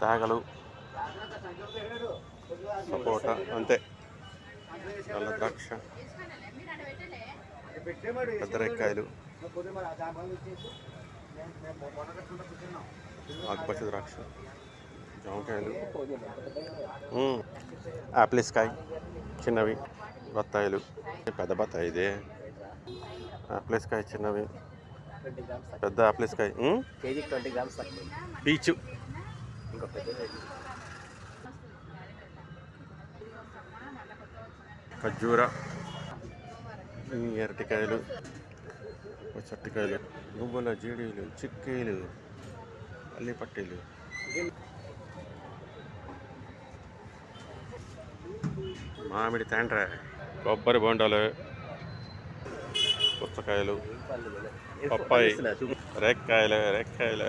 తేగలు సపోటా అంతే. నల్ల ద్రాక్ష పెద్దరెక్కాయలు ఆకుపచ్చ ద్రాక్ష జామకాయలు మ్మ్. యాపిల్స్ కాయ చిన్నవి బత్తాయిలు. పెద్ద బత్తాయి ఇదే. యాపిల్స్ కాయ చిన్నవి. పెద్ద యాపిల్స్ కాయ మ్మ్. కేజీ ట్వంటీ గ్రామ్స్ తక్కువ. పీచు. ఇంకో పెద్ద ఖర్జూర అరటికాయలు చట్టికాయలు నువ్వుల జీడీలు చిక్కీలు అల్లి పట్టీలు మామిడి తాండ్ర కొబ్బరి బొండాలు పుచ్చకాయలు పప్పాయి రేక్కాయలు రేక్కాయలు.